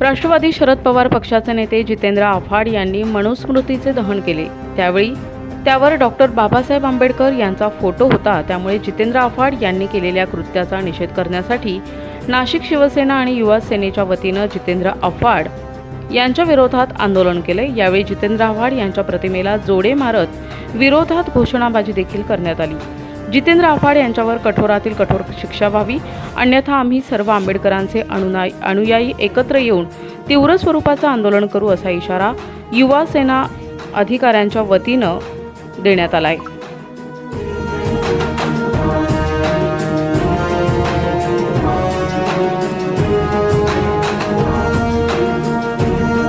राष्ट्रवादी शरद पवार पक्षाचे नेते जितेंद्र आव्हाड यांनी मनुस्मृतीचे दहन केले. त्यावेळी त्यावर डॉक्टर बाबासाहेब आंबेडकर यांचा फोटो होता. त्यामुळे जितेंद्र आव्हाड यांनी केलेल्या कृत्याचा निषेध करण्यासाठी नाशिक शिवसेना आणि युवा सेनेच्या वतीनं जितेंद्र आव्हाड यांच्या विरोधात आंदोलन केले यावेळी जितेंद्र आव्हाड यांच्या प्रतिमेला जोडे मारत विरोधात घोषणाबाजी देखील करण्यात आली. जितेंद्र आव्हाड यांच्यावर कठोरातील कठोर शिक्षा व्हावी. अन्यथा आम्ही सर्व आंबेडकरांचे अनुनाय अनुयायी एकत्र येऊन तीव्र स्वरूपाचं आंदोलन करू असा इशारा युवा सेना अधिकाऱ्यांच्या वतीनं देण्यात आला आहे.